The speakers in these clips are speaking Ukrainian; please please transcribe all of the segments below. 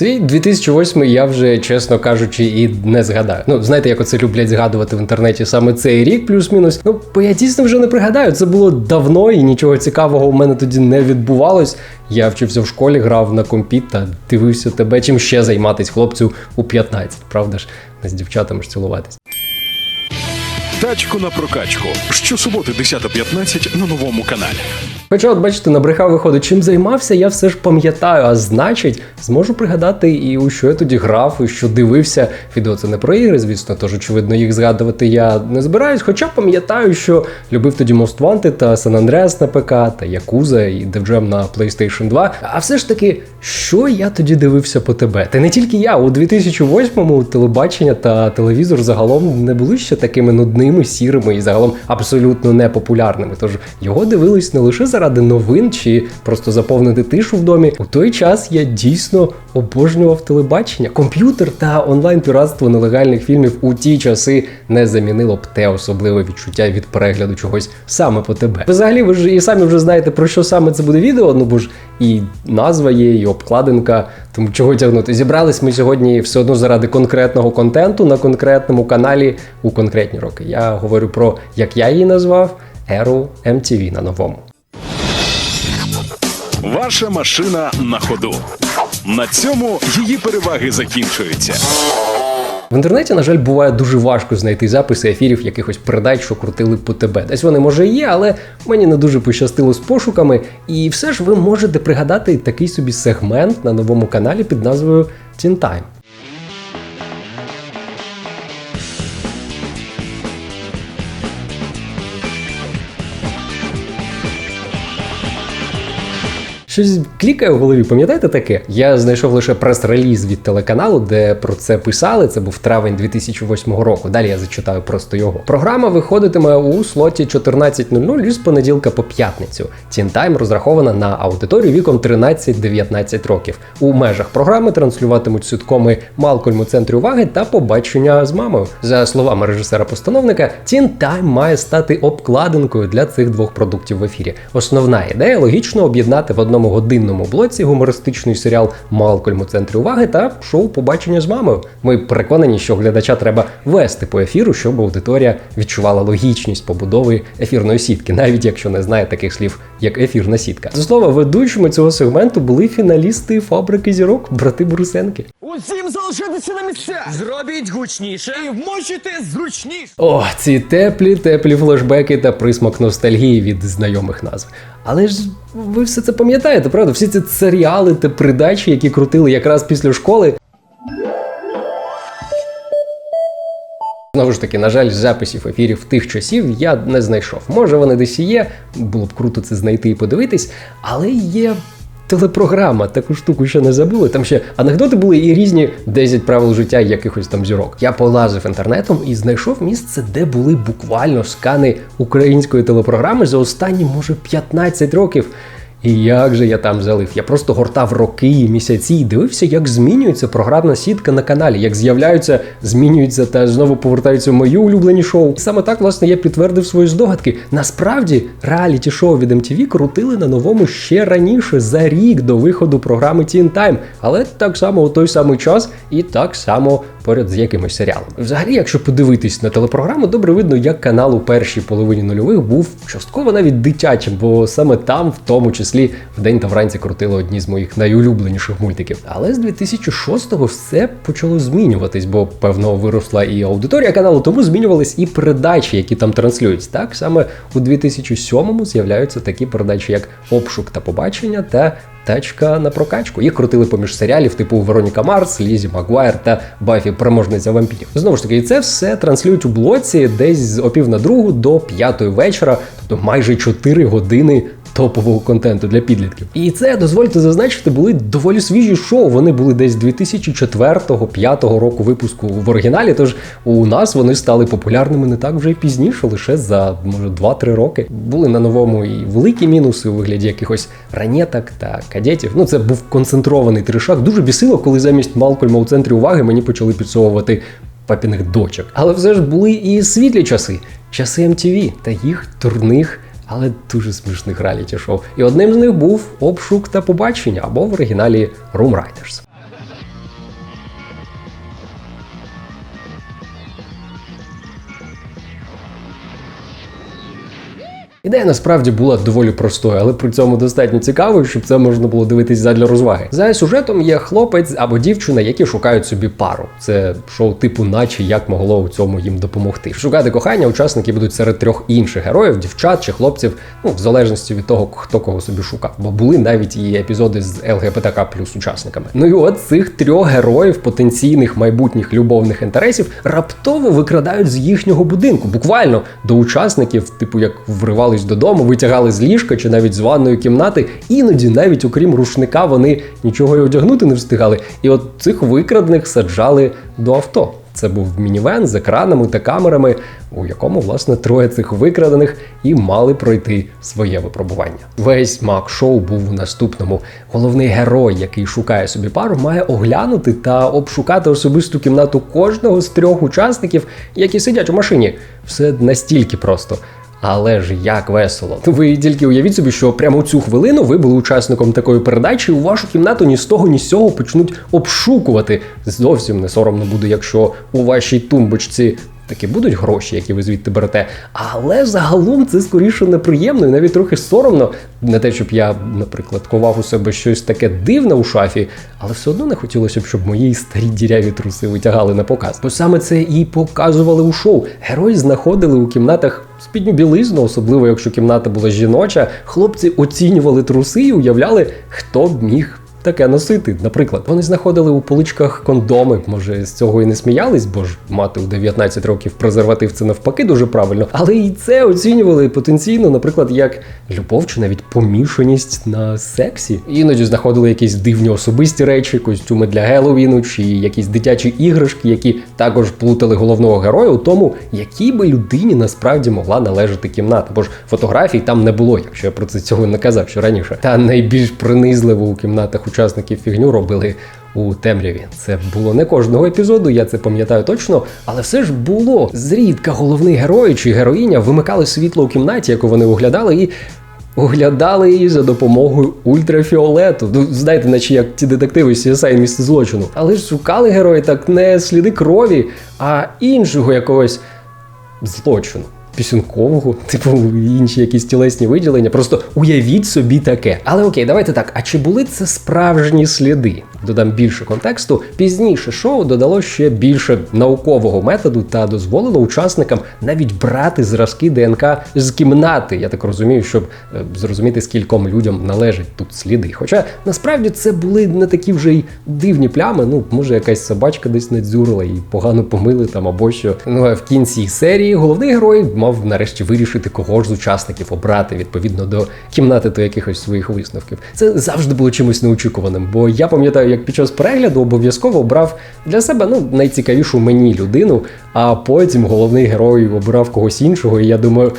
Свій 2008 я вже, чесно кажучи, і не згадаю. Ну, знаєте, як оце люблять згадувати в інтернеті саме цей рік, плюс-мінус. Ну, бо я дійсно вже не пригадаю. Це було давно і нічого цікавого у мене тоді не відбувалось. Я вчився в школі, грав на компі та дивився тебе, чим ще займатись хлопцю у 15, правда ж, з дівчатами ж цілуватись. Тачку на прокачку. Щосуботи 10.15 на новому каналі. Хоча, от бачите, набрехав виходить, чим займався, я все ж пам'ятаю, а значить, зможу пригадати і у що я тоді грав, і що дивився. Відео це не про ігри, звісно, тож очевидно їх згадувати я не збираюсь. Хоча пам'ятаю, що любив тоді Most Wanted та San Andreas на ПК, та Yakuza і DevJam на PlayStation 2. А все ж таки, що я тоді дивився по тебе? Та не тільки я, у 2008-му телебачення та телевізор загалом не були ще такими нудними, сірими і загалом абсолютно непопулярними. Тож його дивились не лише заради новин чи просто заповнити тишу в домі. У той час я дійсно обожнював телебачення. Комп'ютер та онлайн-піратство нелегальних фільмів у ті часи не замінило б те особливе відчуття від перегляду чогось саме по тебе. Взагалі, ви ж і самі вже знаєте про що саме це буде відео. Ну бо ж і назва є, і обкладинка. Тому чого тягнути? Зібрались ми сьогодні все одно заради конкретного контенту на конкретному каналі у конкретні роки. Я говорю про як я її назвав еру MTV на новому. Ваша машина на ходу. На цьому її переваги закінчуються. В інтернеті, на жаль, буває дуже важко знайти записи ефірів якихось передач, що крутили по тебе. Десь вони може є, але мені не дуже пощастило з пошуками. І все ж ви можете пригадати такий собі сегмент на новому каналі під назвою Teen Щось клікає в голові, пам'ятаєте таке? Я знайшов лише прес-реліз від телеканалу, де про це писали. Це був травень 2008 року. Далі я зачитаю просто його. Програма виходитиме у слоті 14.00 із понеділка по п'ятницю. Time розрахована на аудиторію віком 13-19 років. У межах програми транслюватимуть ситкоми Малкольм у центрі уваги та побачення з мамою. За словами режисера-постановника, Time має стати обкладинкою для цих двох продуктів в ефірі. Основна ідея логічно об'єднати в одному годинному блоці гумористичний серіал Малкольм у центрі уваги та шоу Побачення з мамою. Ми переконані, що глядача треба вести по ефіру, щоб аудиторія відчувала логічність побудови ефірної сітки, навіть якщо не знає таких слів, як ефірна сітка. За слова, ведучими цього сегменту були фіналісти фабрики зірок, брати Брусенки. Усім залишитися на місцях! Зробіть гучніше і вмочите зручніше! О, ці теплі, теплі флешбеки та присмак ностальгії від знайомих назв. Але ж ви все це пам'ятаєте, правда? Всі ці серіали та придачі, які крутили якраз після школи. Знову ж таки, на жаль, записів ефірів тих часів я не знайшов. Може, вони десь і є, було б круто це знайти і подивитись, але є. Телепрограма, таку штуку ще не забули. Там ще анекдоти були і різні 10 правил життя якихось там зірок. Я полазив інтернетом і знайшов місце, де були буквально скани української телепрограми за останні, може, 15 років. І як же я там залив? Я просто гортав роки і місяці і дивився, як змінюється програмна сітка на каналі, як з'являються, змінюються та знову повертаються мої улюблені шоу. І саме так, власне, я підтвердив свої здогадки. Насправді, реаліті шоу від MTV крутили на новому ще раніше, за рік до виходу програми Teen Time, але так само у той самий час і так само поряд з якимось серіалом. Взагалі, якщо подивитись на телепрограму, добре видно, як канал у першій половині нульових був частково навіть дитячим, бо саме там, в тому числі, вдень та вранці крутили одні з моїх найулюбленіших мультиків. Але з 2006-го все почало змінюватись, бо певно виросла і аудиторія каналу, тому змінювались і передачі, які там транслюють. Так саме у 2007-му з'являються такі передачі, як обшук та побачення та Тачка на прокачку. Їх крутили поміж серіалів, типу Вероніка Марс, Лізі Магуайр та Бафі Переможниця вампірів. Знову ж таки, це все транслюють у блоці десь з опів на другу до п'ятої вечора, тобто майже 4 години. Топового контенту для підлітків. І це, дозвольте зазначити, були доволі свіжі шоу. Вони були десь 2004-2005 року випуску в оригіналі. Тож у нас вони стали популярними не так вже й пізніше, лише за може 2-3 роки. Були на новому і великі мінуси у вигляді якихось ранеток та кадетів. Ну це був концентрований тришак. Дуже бісило, коли замість Малкольма у центрі уваги мені почали підсовувати папіних дочок. Але все ж були і світлі часи, часи MTV та їх турних. Але дуже смішних реаліті шоу. І одним з них був обшук та побачення або в оригіналі Room Riders. Ідея насправді була доволі простою, але при цьому достатньо цікавою, щоб це можна було дивитись задля розваги. За сюжетом є хлопець або дівчина, які шукають собі пару. Це шоу типу, наче як могло у цьому їм допомогти. Шукати кохання учасники будуть серед трьох інших героїв, дівчат чи хлопців, ну в залежності від того, хто кого собі шукав. Бо були навіть і епізоди з ЛГБТК плюс учасниками. Ну і от цих трьох героїв потенційних майбутніх любовних інтересів раптово викрадають з їхнього будинку. Буквально до учасників, типу як вривались додому, витягали з ліжка чи навіть з ванної кімнати. Іноді, навіть окрім рушника, вони нічого й одягнути не встигали. І от цих викрадених саджали до авто. Це був мінівен з екранами та камерами, у якому власне троє цих викрадених і мали пройти своє випробування. Весь мак шоу був у наступному. Головний герой, який шукає собі пару, має оглянути та обшукати особисту кімнату кожного з трьох учасників, які сидять у машині. Все настільки просто. Але ж як весело. Ви тільки уявіть собі, що прямо у цю хвилину ви були учасником такої передачі, і у вашу кімнату ні з того, ні з цього почнуть обшукувати. Зовсім не соромно буде, якщо у вашій тумбочці. Таки будуть гроші, які ви звідти берете. Але загалом це скоріше неприємно і навіть трохи соромно. Не те, щоб я, наприклад, ховав у себе щось таке дивне у шафі, але все одно не хотілося б, щоб мої старі діряві труси витягали на показ. Бо саме це і показували у шоу. Герої знаходили у кімнатах спідню білизну, особливо якщо кімната була жіноча. Хлопці оцінювали труси і уявляли, хто б міг. Таке носити, наприклад, вони знаходили у поличках кондоми. Може, з цього і не сміялись, бо ж мати у 19 років презерватив це навпаки дуже правильно. Але і це оцінювали потенційно, наприклад, як любов чи навіть помішаність на сексі. Іноді знаходили якісь дивні особисті речі, костюми для Геловіну чи якісь дитячі іграшки, які також плутали головного героя у тому, якій би людині насправді могла належати кімната. Бо ж фотографій там не було, якщо я про це цього не казав ще раніше. Та найбільш принизливо у кімнатах учасників фігню робили у темряві. Це було не кожного епізоду, я це пам'ятаю точно, але все ж було. Зрідка головний герой чи героїня вимикали світло у кімнаті, яку вони оглядали, і. Оглядали її за допомогою ультрафіолету. Ну, знаєте, наче як ті детективи CSI місце злочину. Але ж шукали герої так не сліди крові, а іншого якогось злочину. Пісюнкового, типу інші якісь тілесні виділення. Просто уявіть собі таке. Але окей, давайте так. А чи були це справжні сліди? Додам більше контексту. Пізніше шоу додало ще більше наукового методу та дозволило учасникам навіть брати зразки ДНК з кімнати. Я так розумію, щоб е, зрозуміти, скільком людям належать тут сліди. Хоча насправді це були не такі вже й дивні плями. Ну, може, якась собачка десь надзюрила і погано помили там або що. Ну а в кінці серії головний герой мав нарешті вирішити, кого ж з учасників обрати відповідно до кімнати до якихось своїх висновків. Це завжди було чимось неочікуваним, бо я пам'ятаю, як під час перегляду обов'язково обрав для себе ну найцікавішу мені людину, а потім головний герой обирав когось іншого, і я думаю.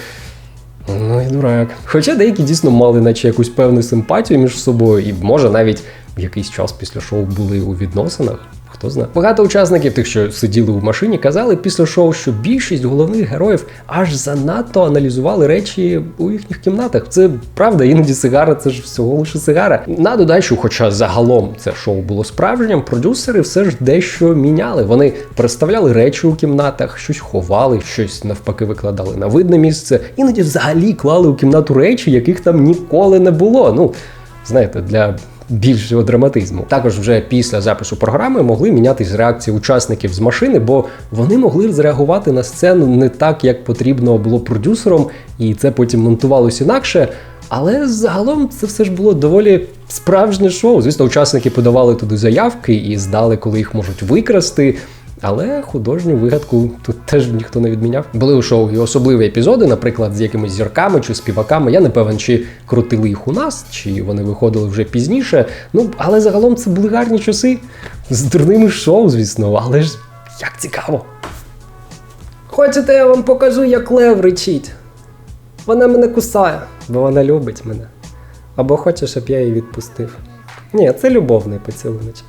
Ну і дурак. Хоча деякі дійсно мали наче якусь певну симпатію між собою, і може навіть якийсь час після шоу були у відносинах. Хто знає. Багато учасників, тих, що сиділи в машині, казали після шоу, що більшість головних героїв аж занадто аналізували речі у їхніх кімнатах. Це правда, іноді сигара це ж всього лише сигара. На додачу, хоча загалом це шоу було справжнім, продюсери все ж дещо міняли. Вони переставляли речі у кімнатах, щось ховали, щось навпаки викладали на видне місце. Іноді взагалі клали у кімнату речі, яких там ніколи не було. Ну знаєте, для більшого драматизму. Також вже після запису програми могли мінятись реакції учасників з машини, бо вони могли зреагувати на сцену не так, як потрібно було продюсерам, і це потім монтувалось інакше. Але загалом це все ж було доволі справжнє шоу. Звісно, учасники подавали туди заявки і здали, коли їх можуть викрасти. Але художню вигадку тут теж ніхто не відміняв. Були у шоу і особливі епізоди, наприклад, з якимись зірками чи співаками. Я не певен, чи крутили їх у нас, чи вони виходили вже пізніше. Ну, але загалом це були гарні часи з дурними шоу, звісно, але ж як цікаво. Хочете, я вам покажу, як лев речить. Вона мене кусає, бо вона любить мене. Або хоче, щоб я її відпустив. Ні, це любовний поцілуночок.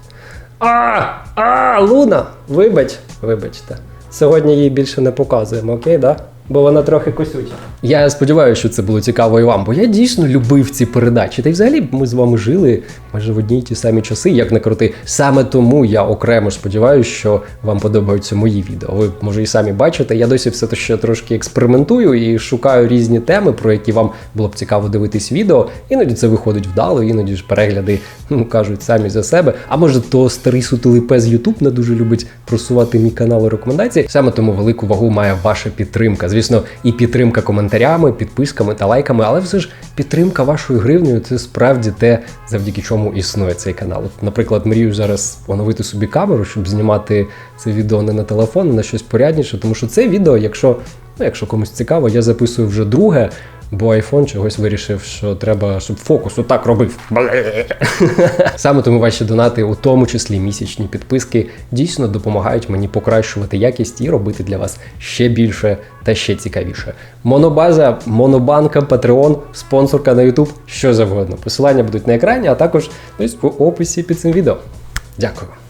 А, а, Луна! Вибач, вибачте. Сьогодні її більше не показуємо, окей, да? Бо вона трохи косюча. Я сподіваюся, що це було цікаво і вам, бо я дійсно любив ці передачі. Та й взагалі ми з вами жили майже в одні й ті самі часи, як не крути. Саме тому я окремо сподіваюся, що вам подобаються мої відео. Ви може і самі бачите. Я досі все ще трошки експериментую і шукаю різні теми, про які вам було б цікаво дивитись відео. Іноді це виходить вдало, іноді ж перегляди ну, кажуть самі за себе. А може, то старий сутулий пес YouTube не дуже любить просувати мій канал і рекомендації. Саме тому велику вагу має ваша підтримка. Звісно, і підтримка коментарями, підписками та лайками, але все ж підтримка вашою гривнею це справді те, завдяки чому існує цей канал. От, наприклад, мрію зараз оновити собі камеру, щоб знімати це відео не на телефон, а на щось порядніше, тому що це відео, якщо, ну, якщо комусь цікаво, я записую вже друге. Бо iPhone чогось вирішив, що треба, щоб фокус отак робив. Саме тому ваші донати, у тому числі місячні підписки, дійсно допомагають мені покращувати якість і робити для вас ще більше та ще цікавіше. Монобаза, Монобанка, Patreon, спонсорка на YouTube, що завгодно. Посилання будуть на екрані, а також ось в описі під цим відео. Дякую.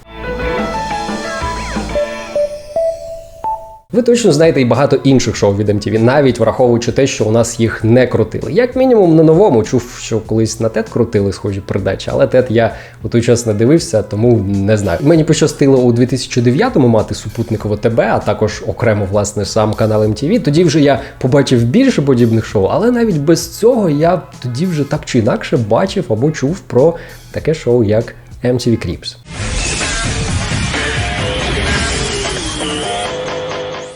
Ви точно знаєте і багато інших шоу від MTV, навіть враховуючи те, що у нас їх не крутили. Як мінімум на новому чув, що колись на TED крутили схожі передачі, але TED я у той час не дивився, тому не знаю. Мені пощастило у 2009-му мати супутниково ТБ, а також окремо власне сам канал MTV. Тоді вже я побачив більше подібних шоу, але навіть без цього я тоді вже так чи інакше бачив або чув про таке шоу, як MTV Cribs.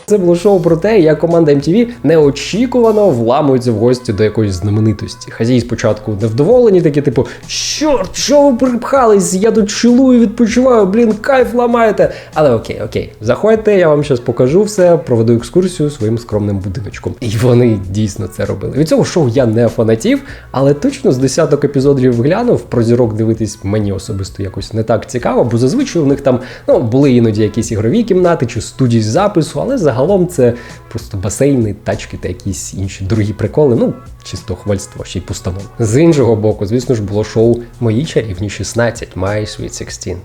Це було шоу про те, як команда MTV неочікувано вламується в гості до якоїсь знаменитості. Хазії спочатку невдоволені, такі, типу, чорт, що ви припхались? Я тут чилую, відпочиваю, блін, кайф ламаєте. Але окей, окей, заходьте, я вам зараз покажу все, проведу екскурсію своїм скромним будиночком. І вони дійсно це робили. Від цього шоу я не фанатів, але точно з десяток епізодів глянув. Про зірок дивитись мені особисто якось не так цікаво, бо зазвичай у них там ну, були іноді якісь ігрові кімнати чи студії запису, але загалом це просто басейни, тачки та якісь інші другі приколи. Ну, чисто хвальство, ще й постанова. З іншого боку, звісно ж, було шоу Мої чарівні 16, My Sweet 16.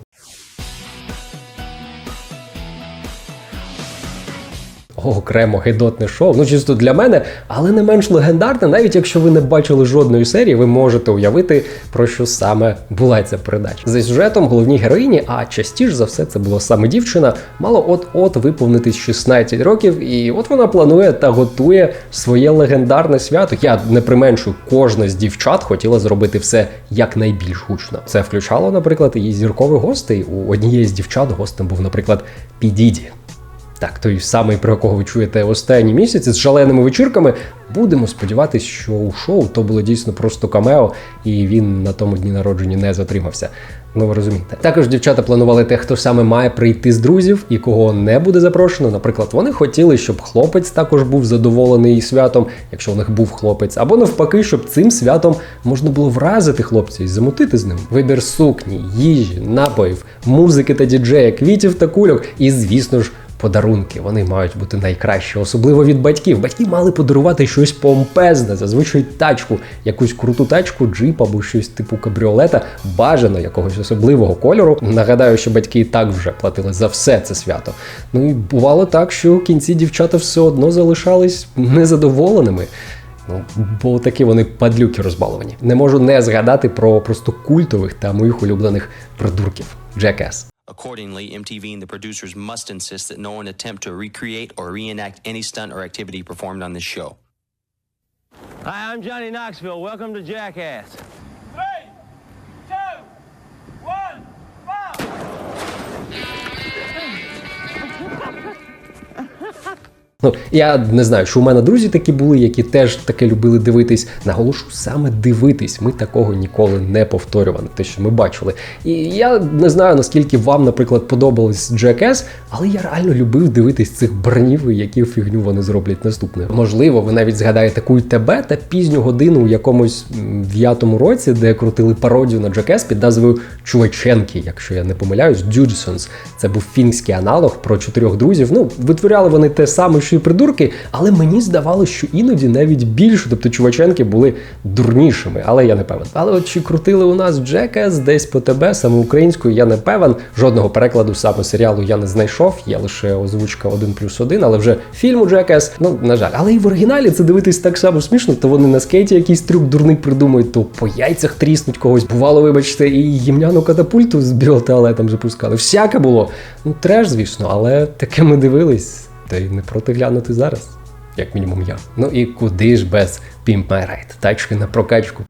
Окремо гидотне шоу. Ну, чисто для мене, але не менш легендарне, навіть якщо ви не бачили жодної серії, ви можете уявити, про що саме була ця передача. За сюжетом головній героїні, а частіше за все це була саме дівчина, мало от-от виповнитись 16 років, і от вона планує та готує своє легендарне свято. Я не применшую, кожна з дівчат хотіла зробити все якнайбільш гучно. Це включало, наприклад, її зіркових гостей. У однієї з дівчат гостем був, наприклад, Підіді. Так, той самий, про якого ви чуєте останні місяці з шаленими вечірками. Будемо сподіватися, що у шоу то було дійсно просто камео, і він на тому дні народження не затримався. Ну ви розумієте. Також дівчата планували те, хто саме має прийти з друзів і кого не буде запрошено. Наприклад, вони хотіли, щоб хлопець також був задоволений святом, якщо у них був хлопець, або навпаки, щоб цим святом можна було вразити хлопця і замутити з ним. Вибір сукні, їжі, напоїв, музики та діджея, квітів та кульок, і звісно ж подарунки. Вони мають бути найкращі, особливо від батьків. Батьки мали подарувати щось помпезне, зазвичай тачку, якусь круту тачку, джип або щось типу кабріолета, бажано якогось особливого кольору. Нагадаю, що батьки і так вже платили за все це свято. Ну і бувало так, що в кінці дівчата все одно залишались незадоволеними. Ну, бо такі вони падлюки розбаловані. Не можу не згадати про просто культових та моїх улюблених придурків Jackass. Accordingly, MTV and the producers must insist that no one attempt to recreate or reenact any stunt or activity performed on this show. Hi, I'm Johnny Knoxville. Welcome to Jackass. Ну, я не знаю, що у мене друзі такі були, які теж таке любили дивитись. Наголошу саме дивитись. Ми такого ніколи не повторювали, те, що ми бачили. І я не знаю, наскільки вам, наприклад, подобалось Jackass, але я реально любив дивитись цих бранів, і які фігню вони зроблять наступне. Можливо, ви навіть згадаєте культ тебе та пізню годину у якомусь м, в'ятому році, де крутили пародію на Jackass під назвою Чуваченки, якщо я не помиляюсь, Dudesons. Це був фінський аналог про чотирьох друзів. Ну, витворяли вони те саме, інші придурки, але мені здавалося, що іноді навіть більше, тобто чуваченки були дурнішими, але я не певен. Але от чи крутили у нас Джекас десь по тебе, саме українською, я не певен. Жодного перекладу саме серіалу я не знайшов, є лише озвучка 1 плюс 1, але вже фільму Джекас, ну на жаль. Але і в оригіналі це дивитись так само смішно, то вони на скейті якийсь трюк дурний придумують, то по яйцях тріснуть когось. Бувало, вибачте, і гімняну катапульту з біотуалетом запускали. Всяке було. Ну, треш, звісно, але таке ми дивились, та й не проти глянути зараз. Як мінімум я. Ну і куди ж без Pimp My Ride? Тачки на прокачку.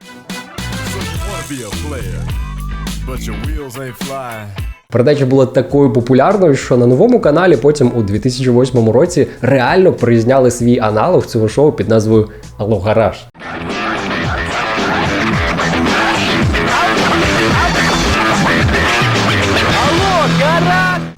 Передача була такою популярною, що на новому каналі потім у 2008 році реально призняли свій аналог цього шоу під назвою Алло Гараж.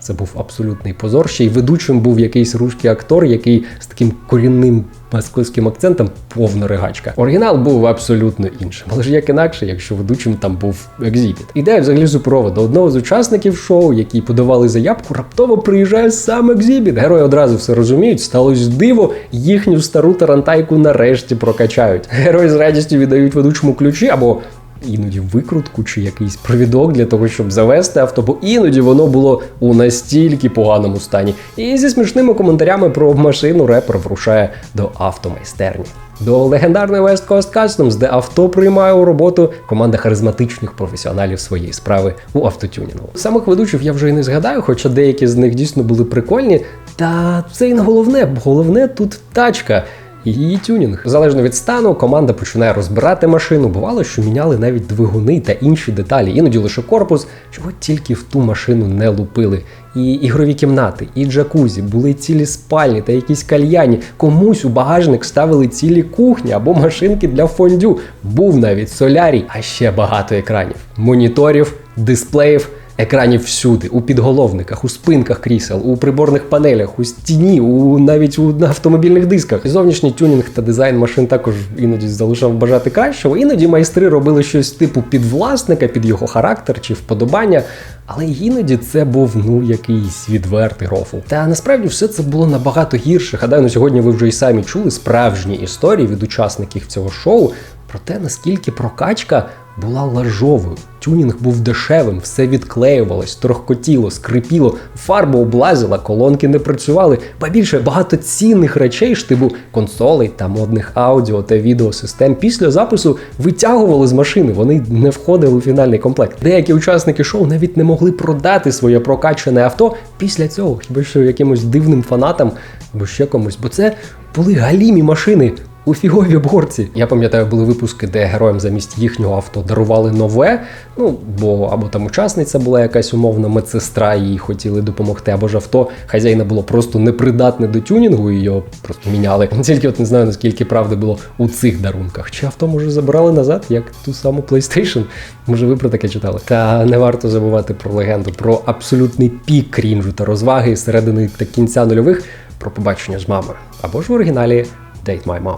Це був абсолютний позор. Ще й ведучим був якийсь русський актор, який з таким корінним московським акцентом повна ригачка. Оригінал був абсолютно іншим. Але ж як інакше, якщо ведучим там був екзібіт. Ідея взагалі суперова. До одного з учасників шоу, які подавали заявку, раптово приїжджає сам екзібіт. Герої одразу все розуміють. Сталося диво, їхню стару тарантайку нарешті прокачають. Герої з радістю віддають ведучому ключі або іноді викрутку чи якийсь провідок для того, щоб завести авто, бо іноді воно було у настільки поганому стані. І зі смішними коментарями про машину репер врушає до автомайстерні. До легендарної West Coast Customs, де авто приймає у роботу команда харизматичних професіоналів своєї справи у автотюнінгу. Самих ведучих я вже і не згадаю, хоча деякі з них дійсно були прикольні. Та це і не головне, бо головне тут тачка її тюнінг. Залежно від стану, команда починає розбирати машину. Бувало, що міняли навіть двигуни та інші деталі, іноді лише корпус, чого тільки в ту машину не лупили. І ігрові кімнати, і джакузі, були цілі спальні та якісь кальяні. Комусь у багажник ставили цілі кухні або машинки для фондю. Був навіть солярій, а ще багато екранів, моніторів, дисплеїв. Екранів всюди, у підголовниках, у спинках крісел, у приборних панелях, у стіні, у навіть у автомобільних дисках. Зовнішній тюнінг та дизайн машин також іноді залишав бажати кращого. Іноді майстри робили щось типу під власника, під його характер чи вподобання. Але іноді це був ну якийсь відвертий рофл. Та насправді все це було набагато гірше. Гадаю, сьогодні ви вже й самі чули справжні історії від учасників цього шоу про те, наскільки прокачка була лажовою. Тюнінг був дешевим, все відклеювалось, торохкотіло, скрипіло, фарба облазила, колонки не працювали. Ба більше багато цінних речей, штибу консолей та модних аудіо та відеосистем після запису витягували з машини. Вони не входили у фінальний комплект. Деякі учасники шоу навіть не могли продати своє прокачане авто після цього, хіба що якимось дивним фанатам або ще комусь, бо це були галімі машини. У фіговій обгорці. Я пам'ятаю, були випуски, де героям замість їхнього авто дарували нове. Ну бо або там учасниця була якась умовна медсестра, їй хотіли допомогти, або ж авто хазяїна було просто непридатне до тюнінгу, і його просто міняли. Тільки от не знаю наскільки правди було у цих дарунках. Чи авто може забрали назад, як ту саму PlayStation? Може, ви про таке читали? Та не варто забувати про легенду, про абсолютний пік крінжу та розваги середини та кінця нульових про побачення з мамою. Або ж в оригіналі Date My Mom.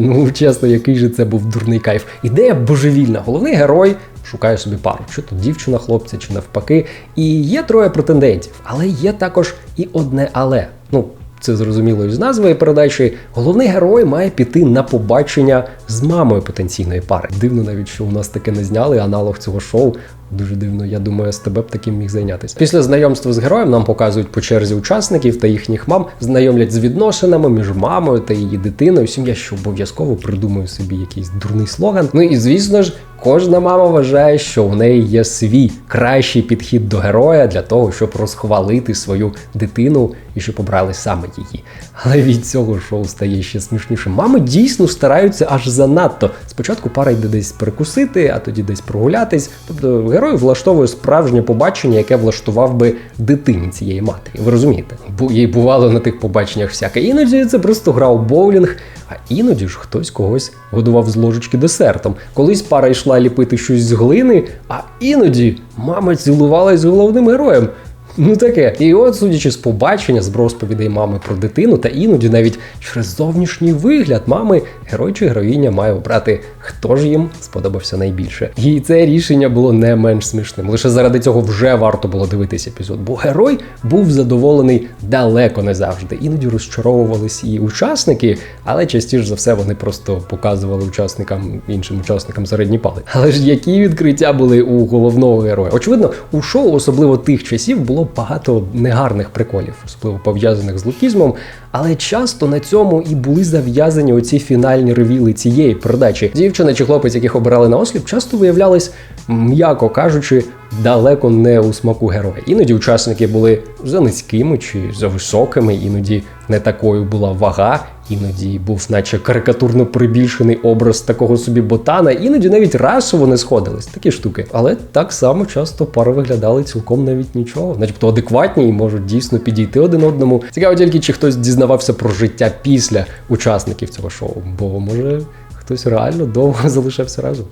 Ну, чесно, який же це був дурний кайф. Ідея божевільна. Головний герой шукає собі пару, чи то дівчина, хлопця, чи навпаки. І є троє претендентів, але є також і одне але. Ну, це зрозуміло із назви передачі. Головний герой має піти на побачення з мамою потенційної пари. Дивно навіть, що у нас таке не зняли, аналог цього шоу. Дуже дивно, я думаю, з тебе б таким міг зайнятися. Після знайомства з героєм нам показують по черзі учасників та їхніх мам, знайомлять з відносинами між мамою та її дитиною. Сім'я, що обов'язково придумує собі якийсь дурний слоган. Ну і звісно ж, кожна мама вважає, що у неї є свій кращий підхід до героя для того, щоб розхвалити свою дитину і щоб обрали саме її. Але від цього шоу стає ще смішніше. Мами дійсно стараються аж занадто. Спочатку пара йде десь перекусити, а тоді десь прогулятись. Тобто герой влаштовує справжнє побачення, яке влаштував би дитині цієї матері. Ви розумієте? Бо їй бувало на тих побаченнях всяке. Іноді це просто гра у боулінг, а іноді ж хтось когось годував з ложечки десертом. Колись пара йшла ліпити щось з глини, а іноді мама цілувалась з головним героєм. Ну таке. І от, судячи з побачення, з розповідей мами про дитину, та іноді навіть через зовнішній вигляд мами, герой чи героїня має обрати, хто ж їм сподобався найбільше. І це рішення було не менш смішним. Лише заради цього вже варто було дивитись епізод, бо герой був задоволений далеко не завжди. Іноді розчаровувались і учасники, але частіше за все вони просто показували учасникам іншим учасникам середні пали. Але ж які відкриття були у головного героя? Очевидно, у шоу, особливо тих часів, було багато негарних приколів, особливо пов'язаних з лукізмом. Але часто на цьому і були зав'язані оці фінальні ревіли цієї передачі. Дівчина чи хлопець, яких обирали на осліп, часто виявлялись, м'яко кажучи, далеко не у смаку героя. Іноді учасники були за низькими чи за високими, іноді не такою була вага, іноді був, наче карикатурно прибільшений образ такого собі ботана, іноді навіть расово не сходились. Такі штуки. Але так само часто пари виглядали цілком навіть нічого, начебто адекватні і можуть дійсно підійти один одному. Цікаво тільки, чи хтось дізнавався про життя після учасників цього шоу, бо може хтось реально довго залишався разом.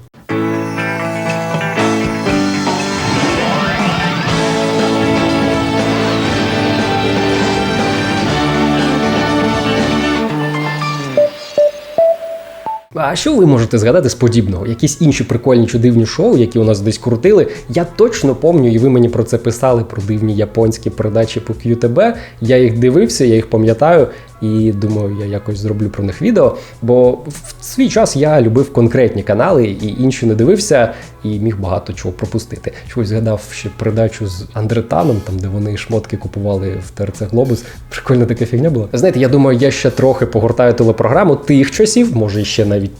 А що ви можете згадати з подібного? Якісь інші прикольні чи дивні шоу, які у нас десь крутили? Я точно пам'ятаю, і ви мені про це писали про дивні японські передачі по QTB. Я їх дивився, я їх пам'ятаю, і думаю, я якось зроблю про них відео. Бо в свій час я любив конкретні канали, і інші не дивився, і міг багато чого пропустити. Чогось згадав ще передачу з Андретаном, там де вони шмотки купували в ТРЦ Глобус. Прикольна така фігня була. Знаєте, я думаю, я ще трохи погортаю телепрограму тих часів, може ще навіть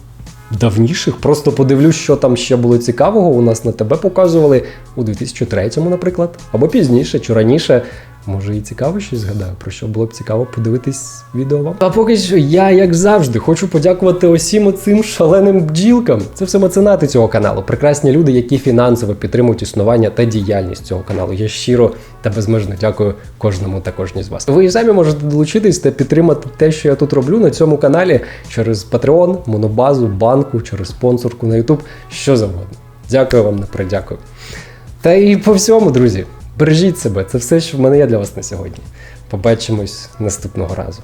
давніших. Просто подивлюсь, що там ще було цікавого. У нас на тебе показували у 2003-му, наприклад, або пізніше, чи раніше. Може і цікаво щось згадаю, про що було б цікаво подивитись відео вам. А поки що я, як завжди, хочу подякувати усім оцим шаленим бджілкам. Це все меценати цього каналу, прекрасні люди, які фінансово підтримують існування та діяльність цього каналу. Я щиро та безмежно дякую кожному та кожній з вас. Ви і самі можете долучитись та підтримати те, що я тут роблю на цьому каналі через Patreon, Монобазу, банку, через спонсорку на YouTube, що завгодно. Дякую вам наперед, дякую. Та і по всьому, друзі. Бережіть себе, це все, що в мене є для вас на сьогодні. Побачимось наступного разу.